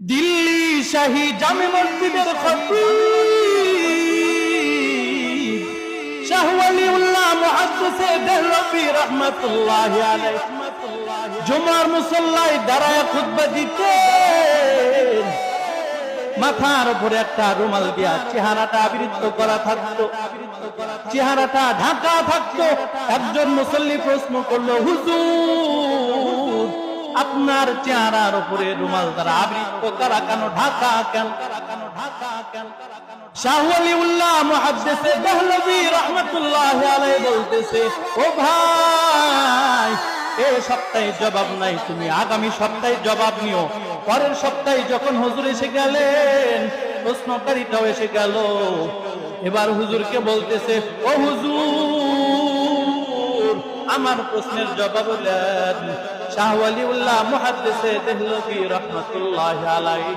দিল্লি শাহী জামে মসজিদের শাহ জুমার দাঁড়ায় খুতবা দিতেন মাথার উপরে একটা রুমাল দিয়া চেহারাটা আবৃত্ত করা থাকতো। চেহারাটা ঢাকা থাকতো। একজন মুসল্লি প্রশ্ন করল, হুজুর আপনার চেহারার উপরে রুমাল দ্বারা আবৃত্ত করা কেন ঢাকা কেন জবাব নাই তুমি, আগামী সপ্তাহে জবাব নিও। পরের সপ্তাহে যখন হুজুর এসে গেলেন, প্রশ্নকারীটাও এসে গেল। এবার হুজুরকে বলতেছে, ও হুজুর আমার প্রশ্নের জবাব দেন শাহ ওয়ালিউল্লাহ মুহাদ্দিসে দেহলভী রাহমাতুল্লাহ আলাইহি।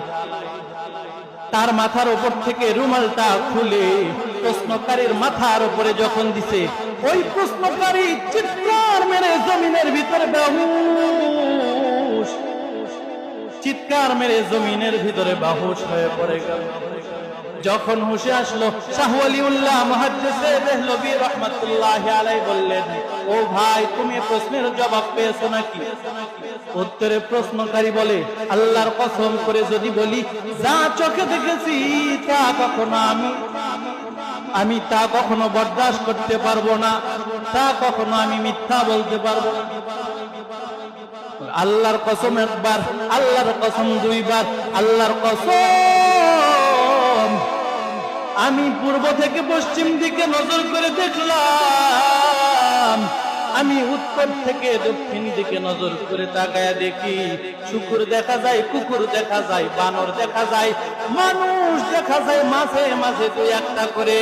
তার মাথার উপর থেকে রুমালটা খুলে প্রশ্নকারীর মাথার উপরে যখন দিছে, ওই প্রশ্নকারী চিৎকার মেরে জমিনের ভিতরে চিৎকার মেরে জমিনের ভিতরে বাহুস হয়ে পড়ে গেল। যখন হুশে আসলো, শাহ ওয়ালিউল্লাহ মুহাদ্দিসে দেহলভী রাহমাতুল্লাহ বললেন, ও ভাই, তুমি প্রশ্নের জবাব পেয়েছ নাকি? উত্তরে প্রশ্নকারী বলে, আল্লাহর কসম করে যদি বলি, যা চোখে দেখেছি, তা কখনো আমি আমি তা কখনো বরদাস্ত করতে পারব না, তা কখনো আমি মিথ্যা বলতে পারব না। আল্লাহর কসম একবার, আল্লাহর কসম দুইবার, আল্লাহর কসম আমি পূর্ব থেকে পশ্চিম দিকে নজর করে দেখলাম। আমি উত্তর থেকে দক্ষিণ দিকে নজর করে তাকায় দেখি, শুকুর দেখা যায়, কুকুর দেখা যায়, বানর দেখা যায়, মানুষ দেখা যায়, মাঝে মাঝে দুই একটা করে।